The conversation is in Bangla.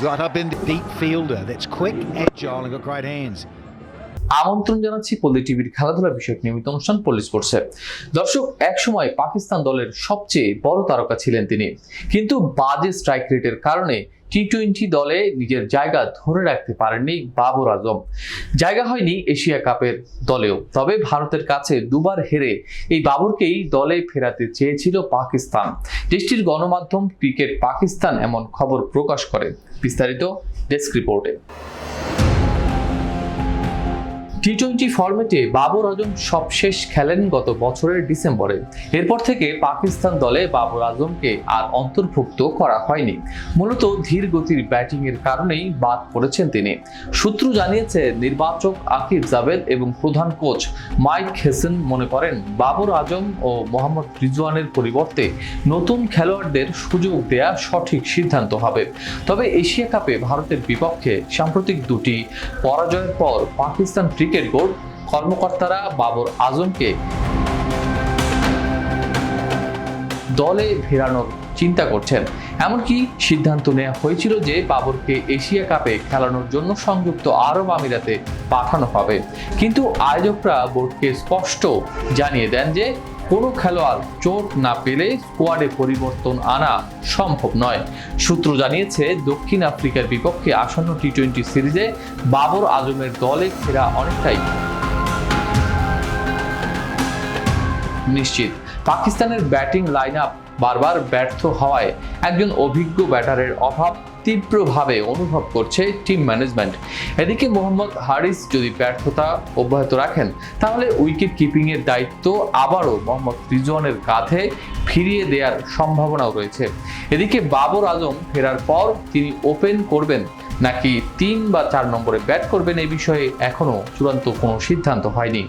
right up in deep fielder that's quick, agile, and got great hands. আমন্ত্রণ জানাচ্ছি পল্লী টিভির খেলাধুলা বিষয়ক নিয়মিত অনুষ্ঠান পল্লী স্পোর্টসে দর্শক একসময় পাকিস্তান দলের সবচেয়ে বড় তারকা ছিলেন তিনি কিন্তু বাজে স্ট্রাইক রেটের কারণে টি টোয়েন্টি দলে নিজের জায়গা ধরে রাখতে পারেননি বাবর আজম। জায়গা হয়নি এশিয়া কাপের দলেও। তবে ভারতের কাছে দুবার হেরে এই বাবরকেই দলে ফেরাতে চেয়েছিল পাকিস্তান। দেশটির গণমাধ্যম ক্রিকেট পাকিস্তান এমন খবর প্রকাশ করে। বিস্তারিত ডেস্ক রিপোর্টে। টি টোয়েন্টি ফরম্যাটে বাবর আজম সবশেষ খেলেন গত বছরের ডিসেম্বরে। এরপর থেকে পাকিস্তান দলে বাবর আজমকে আর অন্তর্ভুক্ত করা হয়নি। মূলত ধীর গতির ব্যাটিংয়ের কারণেই বাদ পড়েছেন তিনি। সূত্র জানিয়েছে, নির্বাচক আকিব জাভেদ এবং প্রধান কোচ মাইক হেসেন মনে করেন, বাবর আজম ও মোহাম্মদ রিজওয়ানের পরিবর্তে নতুন খেলোয়াড়দের সুযোগ দেয়া সঠিক সিদ্ধান্ত হবে। তবে এশিয়া কাপে ভারতের বিপক্ষে সাম্প্রতিক দুটি পরাজয়ের পর পাকিস্তান ক্রিকেট বোর্ড কর্মকর্তারা বাবর আজমকে দলে ফেরানোর চিন্তা করছেন। এমনকি সিদ্ধান্ত নেওয়া হয়েছিল যে বাবরকে এশিয়া কাপে খেলানোর জন্য সংযুক্ত আরব আমিরাতে পাঠানো হবে। কিন্তু আয়োজকরা বোর্ডকে স্পষ্ট জানিয়ে দেন যে কোনো খেলোয়াড় চোট না পেলে স্কোয়াডে পরিবর্তন আনা সম্ভব নয়। সূত্র জানিয়েছে, দক্ষিণ আফ্রিকার বিপক্ষে আসন্ন টি টোয়েন্টি সিরিজে বাবর আজমের দলে ফেরা অনেকটাই নিশ্চিত। পাকিস্তানের ব্যাটিং লাইন বারবার ব্যর্থ হওয়ায় একজন অভিজ্ঞ ব্যাটারের অভাব তীব্রভাবে অনুভব করছে টিম ম্যানেজমেন্ট এদিকে মোহাম্মদ হারিস যদি ব্যর্থতা অব্যাহত রাখেন, তাহলে উইকেট কিপিংয়ের দায়িত্ব আবারও মোহাম্মদ রিজওয়ানের কাঁধে ফিরিয়ে দেওয়ার সম্ভাবনাও রয়েছে। এদিকে বাবর আজম ফেরার পর তিনি ওপেন করবেন, নাকি তিন বা চার নম্বরে ব্যাট করবেন এ বিষয়ে এখনও চূড়ান্ত কোনো সিদ্ধান্ত হয়নি।